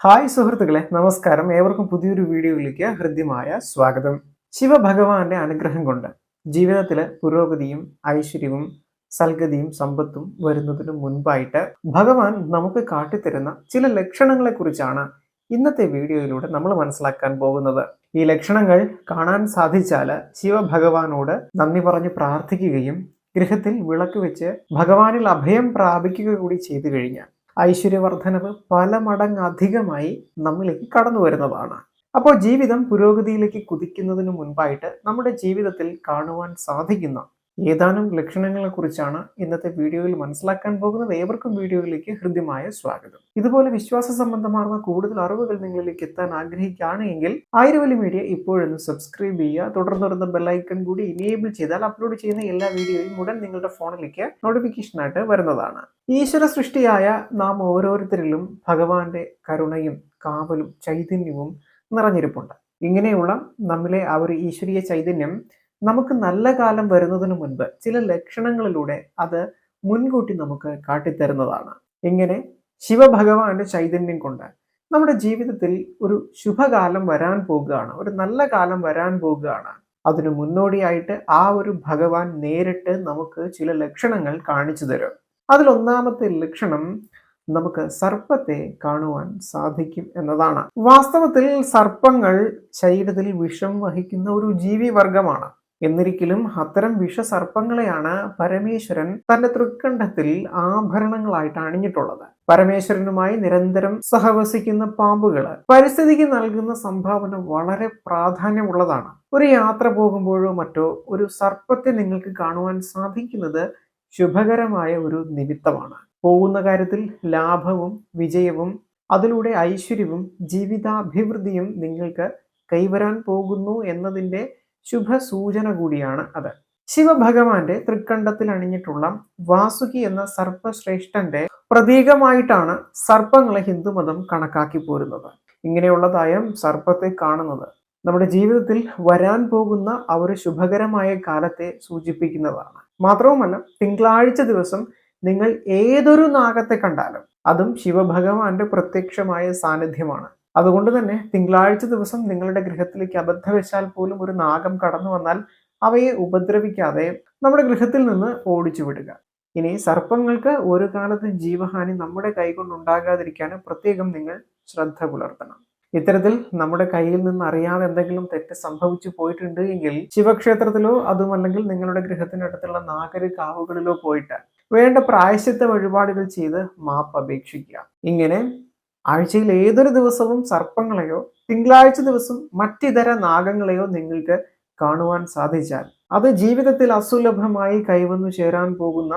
Hi സുഹൃത്തുക്കളെ നമസ്കാരം. ഏവർക്കും പുതിയൊരു വീഡിയോയിലേക്ക് ഹൃദ്യമായ സ്വാഗതം. ശിവഭഗവാന്റെ അനുഗ്രഹം കൊണ്ട് ജീവിതത്തിലെ പുരോഗതിയും ഐശ്വര്യവും സൽഗതിയും സമ്പത്തും വരുന്നതിന് മുൻപായിട്ട് ഭഗവാൻ നമുക്ക് കാട്ടിത്തരുന്ന ചില ലക്ഷണങ്ങളെ കുറിച്ചാണ് ഇന്നത്തെ വീഡിയോയിലൂടെ നമ്മൾ മനസ്സിലാക്കാൻ പോകുന്നത്. ഈ ലക്ഷണങ്ങൾ കാണാൻ സാധിച്ചാൽ ശിവഭഗവാനോട് നന്ദി പറഞ്ഞ് പ്രാർത്ഥിക്കുകയും ഗൃഹത്തിൽ വിളക്ക് വെച്ച് ഭഗവാനിൽ അഭയം പ്രാപിക്കുക കൂടി ചെയ്തു കഴിഞ്ഞാൽ ഐശ്വര്യവർദ്ധനവ് പല മടങ്ങ് അധികമായി നമ്മിലേക്ക് കടന്നു വരുന്നതാണ്. അപ്പോൾ ജീവിതം പുരോഗതിയിലേക്ക് കുതിക്കുന്നതിന് മുൻപായിട്ട് നമ്മുടെ ജീവിതത്തിൽ കാണുവാൻ സാധിക്കുന്ന ഏതാനും ലക്ഷണങ്ങളെ കുറിച്ചാണ് ഇന്നത്തെ വീഡിയോയിൽ മനസ്സിലാക്കാൻ പോകുന്നത്. ഏവർക്കും വീഡിയോയിലേക്ക് ഹൃദ്യമായ സ്വാഗതം. ഇതുപോലെ വിശ്വാസ സംബന്ധമാർന്ന കൂടുതൽ അറിവുകൾ നിങ്ങളിലേക്ക് എത്താൻ ആഗ്രഹിക്കുകയാണ് എങ്കിൽ ആയിരവലി മീഡിയ ഇപ്പോഴൊന്ന് സബ്സ്ക്രൈബ് ചെയ്യുക. തുടർന്ന് വരുന്ന ബെല്ലൈക്കൺ കൂടി ഇനേബിൾ ചെയ്താൽ അപ്ലോഡ് ചെയ്യുന്ന എല്ലാ വീഡിയോയും ഉടൻ നിങ്ങളുടെ ഫോണിലേക്ക് നോട്ടിഫിക്കേഷനായിട്ട് വരുന്നതാണ്. ഈശ്വര സൃഷ്ടിയായ നാം ഓരോരുത്തരിലും ഭഗവാന്റെ കരുണയും കാവലും ചൈതന്യവും നിറഞ്ഞിരിപ്പുണ്ട്. ഇങ്ങനെയുള്ള നമ്മിലെ ആ ഒരു ഈശ്വരീയ ചൈതന്യം നമുക്ക് നല്ല കാലം വരുന്നതിന് മുൻപ് ചില ലക്ഷണങ്ങളിലൂടെ അത് മുൻകൂട്ടി നമുക്ക് കാട്ടിത്തരുന്നതാണ്. ഇങ്ങനെ ശിവഭഗവാന്റെ ചൈതന്യം കൊണ്ട് നമ്മുടെ ജീവിതത്തിൽ ഒരു ശുഭകാലം വരാൻ പോകുകയാണ്. ഒരു നല്ല കാലം വരാൻ പോകുകയാണ്. അതിനു മുന്നോടിയായിട്ട് ആ ഒരു ഭഗവാൻ നേരിട്ട് നമുക്ക് ചില ലക്ഷണങ്ങൾ കാണിച്ചു തരും. അതിലൊന്നാമത്തെ ലക്ഷണം നമുക്ക് സർപ്പത്തെ കാണുവാൻ സാധിക്കും എന്നതാണ്. വാസ്തവത്തിൽ സർപ്പങ്ങൾ ശരീരത്തിൽ വിഷം വഹിക്കുന്ന ഒരു ജീവിവർഗമാണ്. എന്നിരിക്കലും അത്തരം വിഷസർപ്പങ്ങളെയാണ് പരമേശ്വരൻ തന്റെ തൃക്കണ്ഠത്തിൽ ആഭരണങ്ങളായിട്ട് അണിഞ്ഞിട്ടുള്ളത്. പരമേശ്വരനുമായി നിരന്തരം സഹവസിക്കുന്ന പാമ്പുകൾ പരിസ്ഥിതിക്ക് നൽകുന്ന സംഭാവന വളരെ പ്രാധാന്യമുള്ളതാണ്. ഒരു യാത്ര പോകുമ്പോഴോ മറ്റോ ഒരു സർപ്പത്തെ നിങ്ങൾക്ക് കാണുവാൻ സാധിക്കുന്നത് ശുഭകരമായ ഒരു നിമിത്തമാണ്. പോകുന്ന കാര്യത്തിൽ ലാഭവും വിജയവും അതിലൂടെ ഐശ്വര്യവും ജീവിതാഭിവൃദ്ധിയും നിങ്ങൾക്ക് കൈവരാൻ പോകുന്നു എന്നതിന്റെ ശുഭസൂചന കൂടിയാണ് അത്. ശിവഭഗവാന്റെ തൃക്കണ്ഠത്തിൽ അണിഞ്ഞിട്ടുള്ള വാസുകി എന്ന സർപ്പശ്രേഷ്ഠന്റെ പ്രതീകമായിട്ടാണ് സർപ്പങ്ങളെ ഹിന്ദുമതം കണക്കാക്കി പോരുന്നത്. ഇങ്ങനെയുള്ളതായ സർപ്പത്തെ കാണുന്നത് നമ്മുടെ ജീവിതത്തിൽ വരാൻ പോകുന്ന ആ ഒരു ശുഭകരമായ കാലത്തെ സൂചിപ്പിക്കുന്നതാണ്. മാത്രവുമല്ല തിങ്കളാഴ്ച ദിവസം നിങ്ങൾ ഏതൊരു നാഗത്തെ കണ്ടാലും അതും ശിവഭഗവാന്റെ പ്രത്യക്ഷമായ സാന്നിധ്യമാണ്. അതുകൊണ്ട് തന്നെ തിങ്കളാഴ്ച ദിവസം നിങ്ങളുടെ ഗൃഹത്തിലേക്ക് അബദ്ധവശാൽ പോലും ഒരു നാഗം കടന്നു വന്നാൽ അവയെ ഉപദ്രവിക്കാതെ നമ്മുടെ ഗൃഹത്തിൽ നിന്ന് ഓടിച്ചു വിടുക. ഇനി സർപ്പങ്ങൾക്ക് ഒരു കാലത്ത് ജീവഹാനി നമ്മുടെ കൈകൊണ്ട് ഉണ്ടാകാതിരിക്കാൻ പ്രത്യേകം നിങ്ങൾ ശ്രദ്ധ പുലർത്തണം. ഇത്തരത്തിൽ നമ്മുടെ കയ്യിൽ നിന്ന് അറിയാതെ എന്തെങ്കിലും തെറ്റ് സംഭവിച്ചു പോയിട്ടുണ്ട് എങ്കിൽ ശിവക്ഷേത്രത്തിലോ അതുമല്ലെങ്കിൽ നിങ്ങളുടെ ഗൃഹത്തിനടുത്തുള്ള നാഗര കാവുകളിലോ പോയിട്ട് വേണ്ട പ്രായശ്ചിത്ത വഴിപാടുകൾ ചെയ്ത് മാപ്പ് അപേക്ഷിക്കുക. ഇങ്ങനെ ആഴ്ചയിൽ ഏതൊരു ദിവസവും സർപ്പങ്ങളെയോ തിങ്കളാഴ്ച ദിവസം മറ്റിതര നാഗങ്ങളെയോ നിങ്ങൾക്ക് കാണുവാൻ സാധിച്ചാൽ അത് ജീവിതത്തിൽ അസുലഭമായി കൈവന്നു ചേരാൻ പോകുന്ന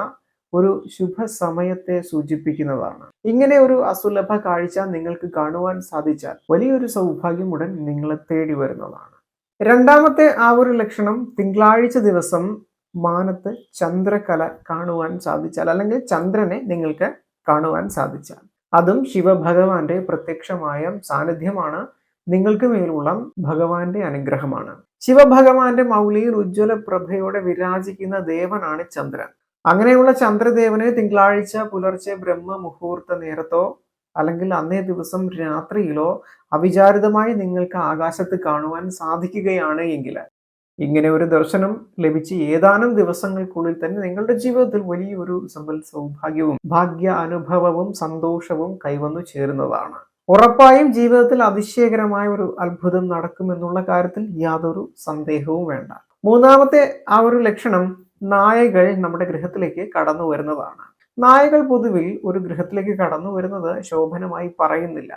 ഒരു ശുഭ സമയത്തെ സൂചിപ്പിക്കുന്നതാണ്. ഇങ്ങനെ ഒരു അസുലഭ കാഴ്ച നിങ്ങൾക്ക് കാണുവാൻ സാധിച്ചാൽ വലിയൊരു സൗഭാഗ്യം ഉടൻ നിങ്ങളെ തേടി വരുന്നതാണ്. രണ്ടാമത്തെ ആ ഒരു ലക്ഷണം തിങ്കളാഴ്ച ദിവസം മാനത്ത് ചന്ദ്രകല കാണുവാൻ സാധിച്ചാൽ അല്ലെങ്കിൽ ചന്ദ്രനെ നിങ്ങൾക്ക് കാണുവാൻ സാധിച്ചാൽ. അതും ശിവഭഗവാന്റെ പ്രത്യക്ഷമായ സാന്നിധ്യമാണ്. നിങ്ങൾക്ക് മേലുള്ള ഭഗവാന്റെ അനുഗ്രഹമാണ്. ശിവഭഗവാന്റെ മൗലിയിൽ ഉജ്ജ്വല പ്രഭയോടെ വിരാജിക്കുന്ന ദേവനാണ് ചന്ദ്രൻ. അങ്ങനെയുള്ള ചന്ദ്രദേവനെ തിങ്കളാഴ്ച പുലർച്ചെ ബ്രഹ്മ മുഹൂർത്ത നേരത്തോ അല്ലെങ്കിൽ അന്നേ ദിവസം രാത്രിയിലോ അവിചാരിതമായി നിങ്ങൾക്ക് ആകാശത്ത് കാണുവാൻ സാധിക്കുകയാണ് എങ്കിൽ ഇങ്ങനെ ഒരു ദർശനം ലഭിച്ച് ഏതാനും ദിവസങ്ങൾക്കുള്ളിൽ തന്നെ നിങ്ങളുടെ ജീവിതത്തിൽ വലിയൊരു സമ്പൽ സൗഭാഗ്യവും ഭാഗ്യ അനുഭവവും സന്തോഷവും കൈവന്നു ചേരുന്നതാണ്. ഉറപ്പായും ജീവിതത്തിൽ അതിശയകരമായ ഒരു അത്ഭുതം നടക്കുമെന്നുള്ള കാര്യത്തിൽ യാതൊരു സന്ദേഹവും വേണ്ട. മൂന്നാമത്തെ ആ ഒരു ലക്ഷണം നായകൾ നമ്മുടെ ഗൃഹത്തിലേക്ക് കടന്നു വരുന്നതാണ്. നായകൾ പൊതുവിൽ ഒരു ഗൃഹത്തിലേക്ക് കടന്നു വരുന്നത് ശോഭനമായി പറയുന്നില്ല.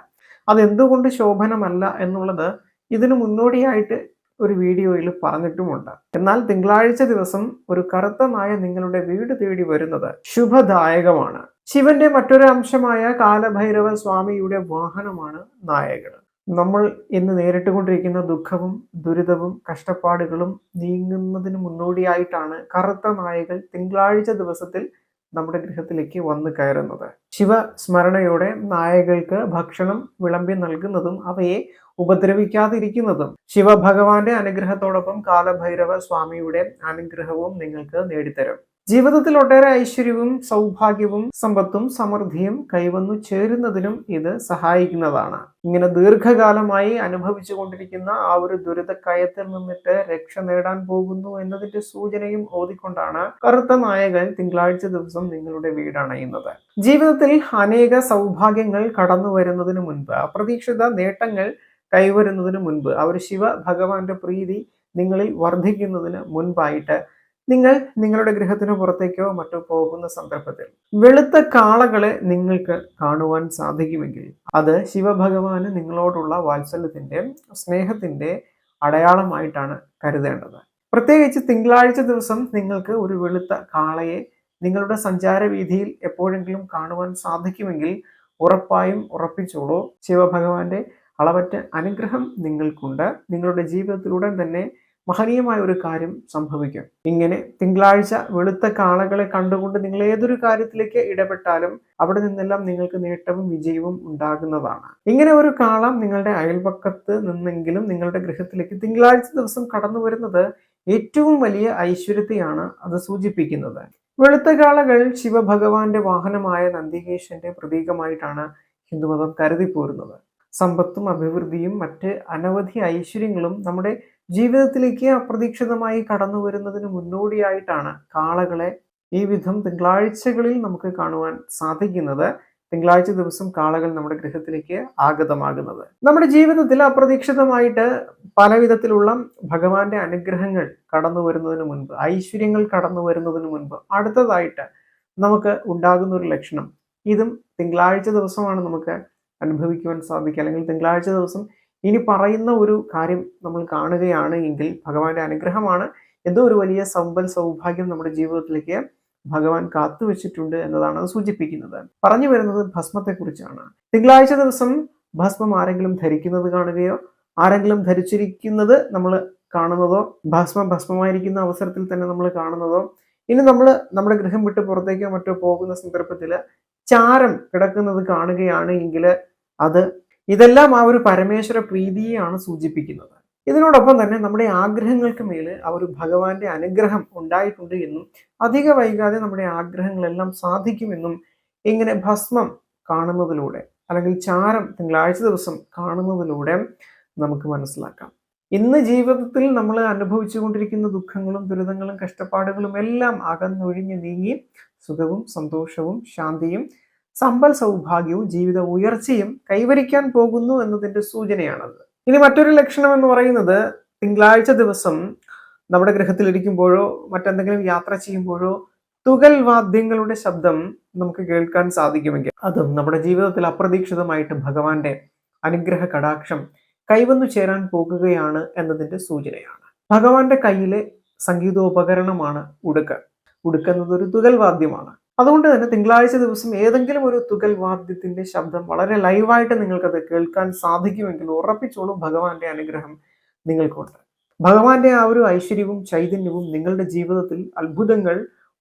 അതെന്തുകൊണ്ട് ശോഭനമല്ല എന്നുള്ളത് ഇതിനു മുന്നോടിയായിട്ട് ഒരു വീഡിയോയിൽ പറഞ്ഞിട്ടുമുണ്ട്. എന്നാൽ തിങ്കളാഴ്ച ദിവസം ഒരു കറുത്ത നായ നിങ്ങളുടെ വീട് തേടി വരുന്നത് ശുഭദായകമാണ്. ശിവന്റെ മറ്റൊരു അംശമായ കാലഭൈരവ സ്വാമിയുടെ വാഹനമാണ് നായകൾ. നമ്മൾ ഇന്ന് നേരിട്ടുകൊണ്ടിരിക്കുന്ന ദുഃഖവും ദുരിതവും കഷ്ടപ്പാടുകളും നീങ്ങുന്നതിന് മുന്നോടിയായിട്ടാണ് കറുത്ത നായകൾ തിങ്കളാഴ്ച ദിവസത്തിൽ നമ്മുടെ ഗൃഹത്തിലേക്ക് വന്നു കയറുന്നത്. ശിവസ്മരണയോടെ നായകൾക്ക് ഭക്ഷണം വിളമ്പി നൽകുന്നതും അവയെ ഉപദ്രവിക്കാതിരിക്കുന്നതും. ശിവഭഗവാന്റെ അനുഗ്രഹത്തോടൊപ്പം കാലഭൈരവ സ്വാമിയുടെ അനുഗ്രഹവും നിങ്ങൾക്ക് നേടിത്തരും. ജീവിതത്തിൽ ഒട്ടേറെ ഐശ്വര്യവും സൗഭാഗ്യവും സമ്പത്തും സമൃദ്ധിയും കൈവന്നു ചേരുന്നതിനും ഇത് സഹായിക്കുന്നതാണ്. ഇങ്ങനെ ദീർഘകാലമായി അനുഭവിച്ചു കൊണ്ടിരിക്കുന്ന ആ ഒരു ദുരിതക്കയത്തിൽ നിന്നിട്ട് രക്ഷ നേടാൻ പോകുന്നു എന്നതിന്റെ സൂചനയും ഓതിക്കൊണ്ടാണ് കറുത്ത നായകൻ തിങ്കളാഴ്ച ദിവസം നിങ്ങളുടെ വീടണയുന്നത് ജീവിതത്തിൽ അനേക സൗഭാഗ്യങ്ങൾ കടന്നു വരുന്നതിന് മുൻപ് അപ്രതീക്ഷിത നേട്ടങ്ങൾ കൈവരുന്നതിന് മുൻപ് ഒരു ശിവ ഭഗവാന്റെ പ്രീതി നിങ്ങളിൽ വർദ്ധിക്കുന്നതിന് മുൻപായിട്ട് നിങ്ങൾ നിങ്ങളുടെ ഗൃഹത്തിന് പുറത്തേക്കോ മറ്റോ പോകുന്ന സന്ദർഭത്തിൽ വെളുത്ത കാളകളെ നിങ്ങൾക്ക് കാണുവാൻ സാധിക്കുമെങ്കിൽ അത് ശിവഭഗവാന് നിങ്ങളോടുള്ള വാത്സല്യത്തിന്റെ സ്നേഹത്തിന്റെ അടയാളമായിട്ടാണ് കരുതേണ്ടത്. പ്രത്യേകിച്ച് തിങ്കളാഴ്ച ദിവസം നിങ്ങൾക്ക് ഒരു വെളുത്ത കാളയെ നിങ്ങളുടെ സഞ്ചാര വീതിയിൽ എപ്പോഴെങ്കിലും കാണുവാൻ സാധിക്കുമെങ്കിൽ ഉറപ്പായും ഉറപ്പിച്ചോളൂ. ശിവഭഗവാന്റെ അളവറ്റ അനുഗ്രഹം നിങ്ങൾക്കുണ്ട്. നിങ്ങളുടെ ജീവിതത്തിലൂടെ തന്നെ മഹനീയമായ ഒരു കാര്യം സംഭവിക്കും. ഇങ്ങനെ തിങ്കളാഴ്ച വെളുത്ത കാളകളെ കണ്ടുകൊണ്ട് നിങ്ങൾ ഏതൊരു കാര്യത്തിലേക്ക് ഇടപെട്ടാലും അവിടെ നിന്നെല്ലാം നിങ്ങൾക്ക് നേട്ടവും വിജയവും ഉണ്ടാകുന്നതാണ്. ഇങ്ങനെ ഒരു കാളം നിങ്ങളുടെ അയൽപക്കത്ത് നിന്നെങ്കിലും നിങ്ങളുടെ ഗൃഹത്തിലേക്ക് തിങ്കളാഴ്ച ദിവസം കടന്നു വരുന്നത് ഏറ്റവും വലിയ ഐശ്വര്യത്തെയാണ് അത് സൂചിപ്പിക്കുന്നത്. വെളുത്ത കാളകൾ ശിവഭഗവാന്റെ വാഹനമായ നന്ദികേശന്റെ പ്രതീകമായിട്ടാണ് ഹിന്ദുമതം കരുതി പോരുന്നത് സമ്പത്തും അഭിവൃദ്ധിയും മറ്റ് അനവധി ഐശ്വര്യങ്ങളും നമ്മുടെ ജീവിതത്തിലേക്ക് അപ്രതീക്ഷിതമായി കടന്നു വരുന്നതിന് മുന്നോടിയായിട്ടാണ് കാളകളെ ഈ വിധം തിങ്കളാഴ്ചകളിൽ നമുക്ക് കാണുവാൻ സാധിക്കുന്നത്. തിങ്കളാഴ്ച ദിവസം കാളകൾ നമ്മുടെ ഗൃഹത്തിലേക്ക് ആഗതമാകുന്നത്. നമ്മുടെ ജീവിതത്തിൽ അപ്രതീക്ഷിതമായിട്ട് പലവിധത്തിലുള്ള ഭഗവാന്റെ അനുഗ്രഹങ്ങൾ കടന്നു വരുന്നതിന് മുൻപ് ഐശ്വര്യങ്ങൾ കടന്നു വരുന്നതിന് മുൻപ് അടുത്തതായിട്ട് നമുക്ക് ഉണ്ടാകുന്ന ഒരു ലക്ഷണം. ഇതും തിങ്കളാഴ്ച ദിവസമാണ് നമുക്ക് അനുഭവിക്കുവാൻ സാധിക്കുക. അല്ലെങ്കിൽ തിങ്കളാഴ്ച ദിവസം ഇനി പറയുന്ന ഒരു കാര്യം നമ്മൾ കാണുകയാണ് എങ്കിൽ ഭഗവാന്റെ അനുഗ്രഹമാണ്. എന്തോ ഒരു വലിയ സമ്പൽ സൗഭാഗ്യം നമ്മുടെ ജീവിതത്തിലേക്ക് ഭഗവാൻ കാത്തുവെച്ചിട്ടുണ്ട് എന്നതാണ് അത് സൂചിപ്പിക്കുന്നത്. പറഞ്ഞു വരുന്നത് ഭസ്മത്തെക്കുറിച്ചാണ്. തിങ്കളാഴ്ച ദിവസം ഭസ്മം ആരെങ്കിലും ധരിക്കുന്നത് കാണുകയോ ആരെങ്കിലും ധരിച്ചിരിക്കുന്നത് നമ്മൾ കാണുന്നതോ ഭസ്മം ഭസ്മമായിരിക്കുന്ന അവസരത്തിൽ തന്നെ നമ്മൾ കാണുന്നതോ ഇനി നമ്മൾ നമ്മുടെ ഗൃഹം വിട്ട് പുറത്തേക്കോ മറ്റോ പോകുന്ന സന്ദർഭത്തിൽ ചാരം കിടക്കുന്നത് കാണുകയാണ് എങ്കിൽ അത് ഇതെല്ലാം ആ ഒരു പരമേശ്വര പ്രീതിയെയാണ് സൂചിപ്പിക്കുന്നത്. ഇതിനോടൊപ്പം തന്നെ നമ്മുടെ ആഗ്രഹങ്ങൾക്ക് മേൽ ആ ഒരു ഭഗവാന്റെ അനുഗ്രഹം ഉണ്ടായിട്ടുണ്ട് എന്നും അധിക വൈകാതെ നമ്മുടെ ആഗ്രഹങ്ങളെല്ലാം സാധിക്കുമെന്നും ഇങ്ങനെ ഭസ്മം കാണുന്നതിലൂടെ അല്ലെങ്കിൽ ചാരം തിങ്കളാഴ്ച ദിവസം കാണുന്നതിലൂടെ നമുക്ക് മനസ്സിലാക്കാം. ഇന്ന് ജീവിതത്തിൽ നമ്മൾ അനുഭവിച്ചുകൊണ്ടിരിക്കുന്ന ദുഃഖങ്ങളും ദുരിതങ്ങളും കഷ്ടപ്പാടുകളും എല്ലാം അകന്നൊഴിഞ്ഞു നീങ്ങി സുഖവും സന്തോഷവും ശാന്തിയും സമ്പൽ സൗഭാഗ്യവും ജീവിത ഉയർച്ചയും കൈവരിക്കാൻ പോകുന്നു എന്നതിന്റെ സൂചനയാണത്. ഇനി മറ്റൊരു ലക്ഷണം എന്ന് പറയുന്നത് തിങ്കളാഴ്ച ദിവസം നമ്മുടെ ഗൃഹത്തിലിരിക്കുമ്പോഴോ മറ്റെന്തെങ്കിലും യാത്ര ചെയ്യുമ്പോഴോ തുകൽ വാദ്യങ്ങളുടെ ശബ്ദം നമുക്ക് കേൾക്കാൻ സാധിക്കുമെങ്കിൽ അതും നമ്മുടെ ജീവിതത്തിൽ അപ്രതീക്ഷിതമായിട്ട് ഭഗവാന്റെ അനുഗ്രഹ കടാക്ഷം കൈവന്നു ചേരാൻ പോകുകയാണ് എന്നതിന്റെ സൂചനയാണ്. ഭഗവാന്റെ കയ്യിലെ സംഗീതോപകരണമാണ് ഉടുക്ക്. ഉടുക്കുന്നത് ഒരു തുകൽ വാദ്യമാണ്. അതുകൊണ്ട് തന്നെ തിങ്കളാഴ്ച ദിവസം ഏതെങ്കിലും ഒരു തുകൽ വാദ്യത്തിന്റെ ശബ്ദം വളരെ ലൈവായിട്ട് നിങ്ങൾക്കത് കേൾക്കാൻ സാധിക്കുമെങ്കിൽ ഉറപ്പിച്ചോളും ഭഗവാന്റെ അനുഗ്രഹം നിങ്ങൾക്കുണ്ട്. ഭഗവാന്റെ ആ ഒരു ഐശ്വര്യവും ചൈതന്യവും നിങ്ങളുടെ ജീവിതത്തിൽ അത്ഭുതങ്ങൾ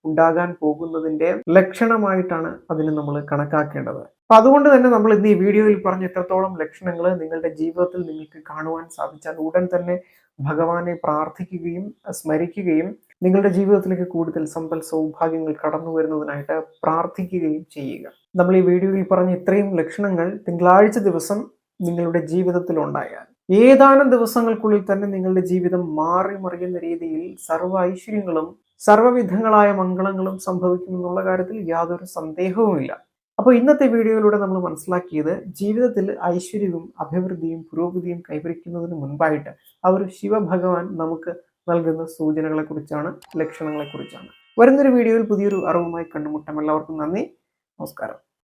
ഉണ്ടാകാൻ പോകുന്നതിന്റെ ലക്ഷണമായിട്ടാണ് അതിനെ നമ്മൾ കണക്കാക്കേണ്ടത്. അപ്പൊ അതുകൊണ്ട് തന്നെ നമ്മൾ ഇന്ന് ഈ വീഡിയോയിൽ പറഞ്ഞ എത്രത്തോളം ലക്ഷണങ്ങൾ നിങ്ങളുടെ ജീവിതത്തിൽ നിങ്ങൾക്ക് കാണുവാൻ സാധിച്ചാൽ ഉടൻ തന്നെ ഭഗവാനെ പ്രാർത്ഥിക്കുകയും സ്മരിക്കുകയും നിങ്ങളുടെ ജീവിതത്തിലേക്ക് കൂടുതൽ സമ്പൽ സൗഭാഗ്യങ്ങൾ കടന്നു വരുന്നതിനായിട്ട് പ്രാർത്ഥിക്കുകയും ചെയ്യുക. നമ്മൾ ഈ വീഡിയോയിൽ പറഞ്ഞ ഇത്രയും ലക്ഷണങ്ങൾ തിങ്കളാഴ്ച ദിവസം നിങ്ങളുടെ ജീവിതത്തിൽ ഉണ്ടായാൽ ഏതാനും ദിവസങ്ങൾക്കുള്ളിൽ തന്നെ നിങ്ങളുടെ ജീവിതം മാറി മറിയുന്ന രീതിയിൽ സർവ ഐശ്വര്യങ്ങളും സർവവിധങ്ങളായ മംഗളങ്ങളും സംഭവിക്കുമെന്നുള്ള കാര്യത്തിൽ യാതൊരു സന്ദേഹവുമില്ല. അപ്പോൾ ഇന്നത്തെ വീഡിയോയിലൂടെ നമ്മൾ മനസ്സിലാക്കിയത് ജീവിതത്തിൽ ഐശ്വര്യവും അഭിവൃദ്ധിയും പുരോഗതിയും കൈവരിക്കുന്നതിന് മുൻപായിട്ട് ആ ഒരു ശിവഭഗവാൻ നമുക്ക് നൽകുന്ന സൂചനകളെ കുറിച്ചാണ് ലക്ഷണങ്ങളെ കുറിച്ചാണ് വരുന്നൊരു വീഡിയോയിൽ പുതിയൊരു അറിവുമായി കണ്ടുമുട്ടാം. എല്ലാവർക്കും നന്ദി. നമസ്കാരം.